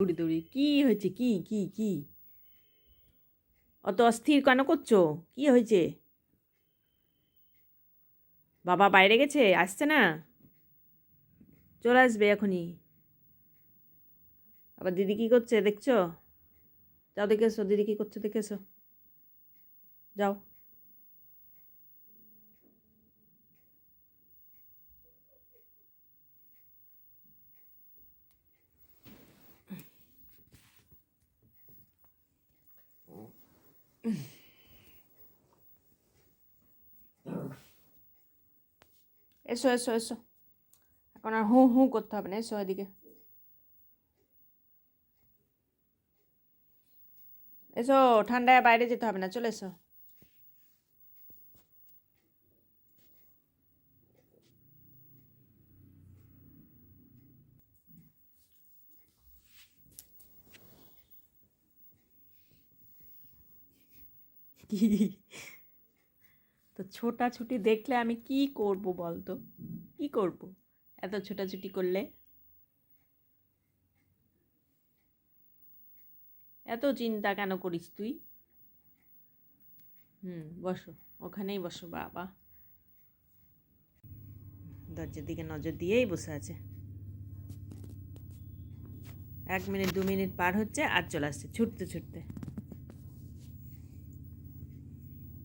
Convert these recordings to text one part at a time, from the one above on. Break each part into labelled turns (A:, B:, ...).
A: দৌড়ি দৌড়ি। কি হয়েছে? কি কি কি? অত অস্থির কেন করছ? কি হয়েছে? বাবা বাইরে গেছে? আসছে না? চলে আসবে এখনই। আবার দিদি কি করছে? দেখছ? যাও দেখে এসো, দিদি কি করছে দেখে এসো। যাও। এসো এসো এসো। এখন আর হু হু করতে হবে না, এসো এদিকে। এসো, ঠান্ডায় বাইরে যেতে হবে না, চলে এসো। কি তো ছোটাছুটি দেখলে আমি কি করব বলতো? কি করব? এত ছোটাছুটি করলে? এত চিন্তা কেন করিস তুই? হুম, বসো, ওখানেই বসো বাবা। দরজার দিকে নজর দিয়েই বসে আছে। এক মিনিট, দু মিনিট পার হচ্ছে আর চলে আসছে, ছুটতে ছুটতে।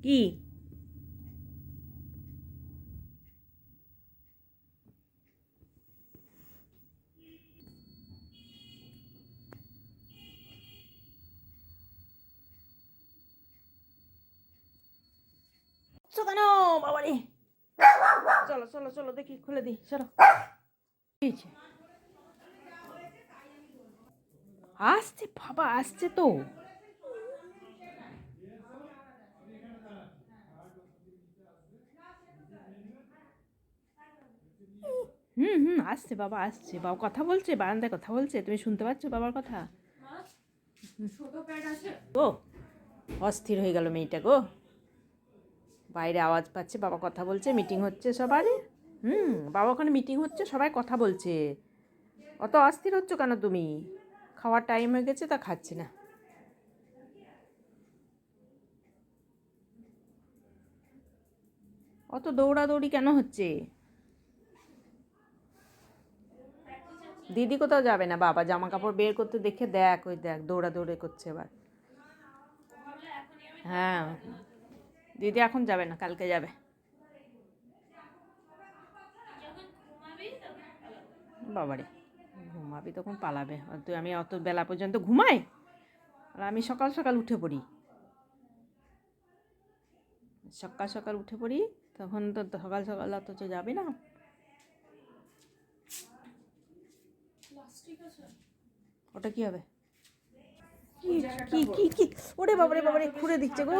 A: কি? কেন বাবারে? চলো চলো চলো দেখি খুলে দিই চলো? আসছে বাবা আসছে তো। হুম হুম আসছে বাবা আসছে। বাবা কথা বলছে বারান্দায় কথা বলছে। তুমি শুনতে পাচ্ছ বাবার কথা? গো অস্থির হয়ে গেল মেয়েটা গো। বাইরে আওয়াজ পাচ্ছে, বাবা কথা বলছে মিটিং হচ্ছে সবারই। হুম, বাবা ওখানে মিটিং হচ্ছে, সবাই কথা বলছে। অত অস্থির হচ্ছ কেন তুমি? খাওয়ার টাইম হয়ে গেছে, তা খাচ্ছি না। অত দৌড়াদৌড়ি কেন হচ্ছে? দিদি কোথাও যাবে না, বাবা? জামা কাপড় বের করতে দেখে দেখ, ওই দেখ, দৌড়াদৌড়ি করছে এবার। হ্যাঁ। দিদি এখন যাবে না, কালকে যাবে। বাবারে, ঘুমাবি তখন পালাবে। তুই, আমি অত বেলা পর্যন্ত ঘুমাই? আর আমি সকাল সকাল উঠে পড়ি। সকাল সকাল উঠে পড়ি, তখন তো সকাল সকাল অথচ যাবি না। ওটা কি হবে? কি কি কি কি? ওরে বাবারে বাবারে খুঁড়ে দিচ্ছে গো।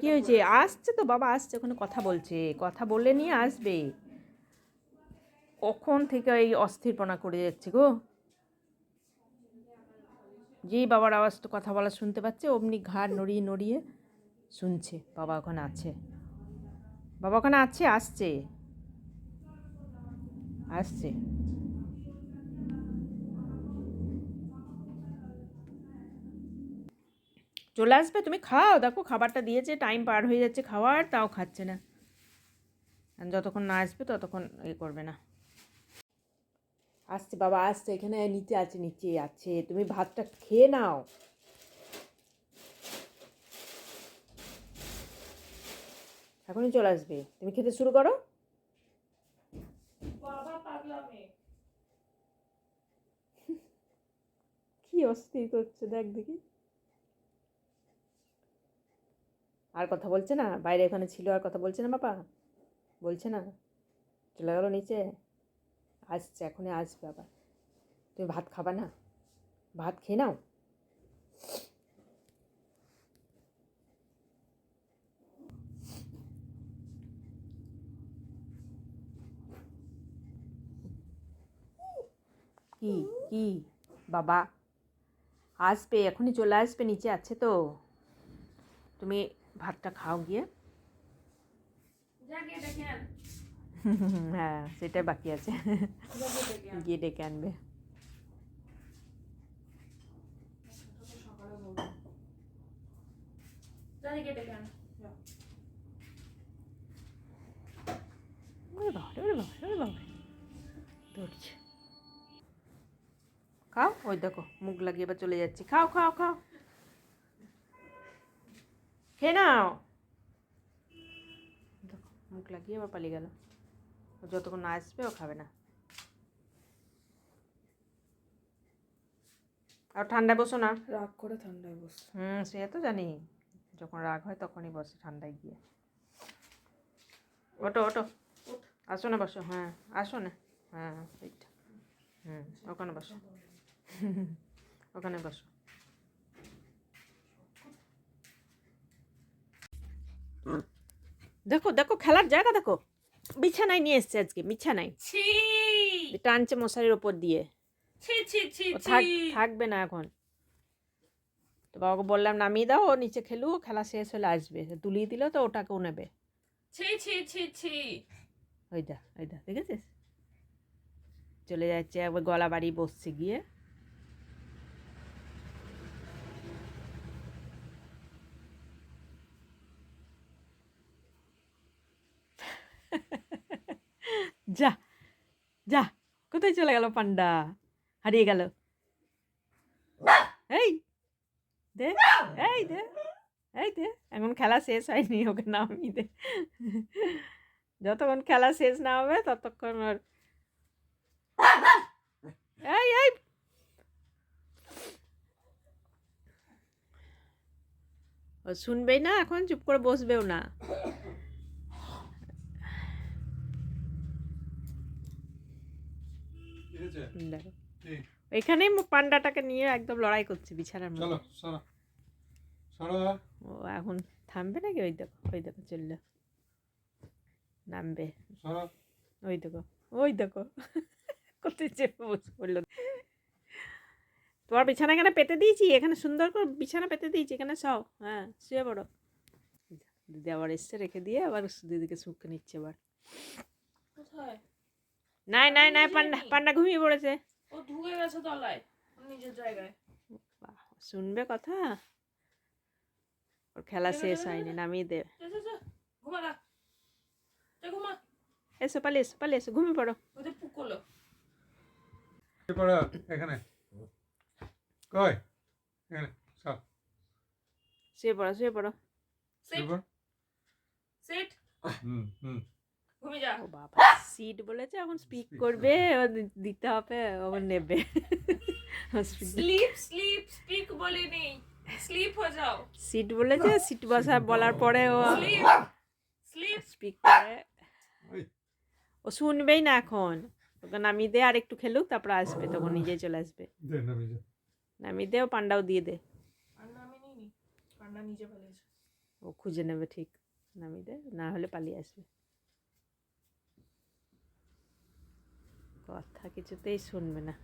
A: কি হয়েছে? আসছে তো বাবা আসছে ওখানে কথা বলছে। কথা বললে নিয়ে আসবে। কখন থেকে এই অস্থিরপনা করে যাচ্ছে গো? যেই বাবার আওয়াজটা কথা বলা শুনতে পাচ্ছে অমনি ঘাড় নড়িয়ে নড়িয়ে শুনছে বাবা ওখানে আছে। বাবা ওখানে আছে আসছে। আসছে। চলে আসবে তুমি খাও। দেখো খাবারটা দিয়েছে টাইম পার হয়ে যাচ্ছে খাওয়ার তাও খাচ্ছে না। যতক্ষণ না আসবে ততক্ষণ এ করবে না। আসছে বাবা আসছে এখানে নিচে আছে নিচে আছে। তুমি ভাতটা খেয়ে নাও। এখনই চলে আসবে। তুমি খেতে শুরু করো। কি অস্থির করছে দেখ দেখি। আর কথা বলছে না? বাইরে ওখানে ছিল আর কথা বলছে না বাবা? বলছে না? চলে গেলো নিচে। আসছে, এখনই আসবে আবার। তুমি ভাত খাবা না? ভাত খেয়ে নাও। কি কি? বাবা, আসবে, এখনই চলে আসবে, নিচে আছে তো। তুমি ভাতটা খাও গিয়ে। হ্যাঁ সেটাই বাকি আছে। গিয়ে ডেকে আনবে। খাও ওই দেখো মুখ লাগিয়ে এবার চলে যাচ্ছি। খাও খাও খাও। খেয়ে নাও দেখো মুখ লাগিয়ে এবার পালিয়ে গেল। ও যতক্ষণ না আসবে ও খাবে না। আর ঠান্ডায় বসো না।
B: রাগ করে ঠান্ডায় বস।
A: হুম সে তো জানি। যখন রাগ হয় তখনই বসে ঠান্ডায় গিয়ে। ওটো ওটো আসো না বসো। হ্যাঁ আসো না। হ্যাঁ এইটা। হুম ওখানে বসো। ওখানে বসো। দেখো দেখো খেলার জায়গা দেখো। বিছানায় নিয়ে এসছে আজকে বিছানায়।
B: ছি।
A: টানছে মশারির ওপর দিয়ে। থাকবে না এখন। তো বাবাকে বললাম নামিয়ে দাও ও নিচে খেলু ও খেলা শেষ হলে আসবে। তুলিয়ে দিল তো ওটাকেও নেবে।
B: ছি ছি ছি ছি।
A: ওই দা ওই দেখেছিস? চলে যাচ্ছে একবার গলা বাড়ি বসছে গিয়ে। যা যা, কোথায় চলে গেল পান্ডা? হারিয়ে গেল। এই, দে এই দে এই দে এখন খেলা শেষ হয়নি ওকে নামিয়ে দে। যতক্ষণ খেলা শেষ না হবে ততক্ষণ ওর এই এই। ও শুনবেই না, এখন চুপ করে বসবেও না
C: ঠিক আছে
A: দেখো। এখানেই পান্ডাটাকে নিয়ে একদম লড়াই করছে বিছানার
C: চলো
A: মধ্যে
C: সরা। সরা।
A: ও এখন থামবে নাকি? ওই দেখো ওই দেখো চলল। নামবে। ওই দেখো ওই দেখো। কোথায় চেপে বসে পড়ল? তোমার বিছানা এখানে পেতে দিয়েছি? এখানে সুন্দর করে বিছানা পেতে দিয়েছি? এখানে সব হ্যাঁ শুয়ে পড়ো। দিদি আবার এসছে রেখে দিয়ে আবার দিদিকে শুকে নিচ্ছে আবার
B: কোথায়?
A: নাই নাই নাই পান্ডা পান্ডা ঘুমিয়ে পড়েছে।
B: ও ঢুকে গেছে তলায় নিজের জায়গায়।
A: বাহ, শুনবে কথা? ওর খেলা শেষ হয়নি নামিয়ে দে।
B: যা, যা, যা, ঘুমা গা যা ঘুমা।
A: এসো পালিয়ে এসো পালিয়ে এসো ঘুমিয়ে পড়ো।
B: পুকলো
C: এখানে। কই? এখানে সব
A: শুয়ে পড়ো শুয়ে পড়ো।
B: সেট সেট
C: হুম হুম।
A: ও বাবা সিট বলেছে এখন স্পিক করবে ও দিতে হবে ও নেবে।
B: স্লিপ স্লিপ স্পিক বলিনি। স্লিপ হয়ে যাও।
A: সিট বলেছে সিট বসা বলার পরে ও
B: স্লিপ স্লিপ
A: স্পিক করে। ও শুনবেই না এখন। ওকে নামিয়ে দে আর একটু খেলুক তারপর আসবে তখন নিজেই চলে আসবে। নামিয়ে দে। ও পান্ডাও দিয়ে দে।
B: পান্ডা আমি নিজে
A: ও খুঁজে নেবে ঠিক। নামিয়ে দে না হলে পালিয়ে আসবে। কথা কিছুতেই শুনবে না।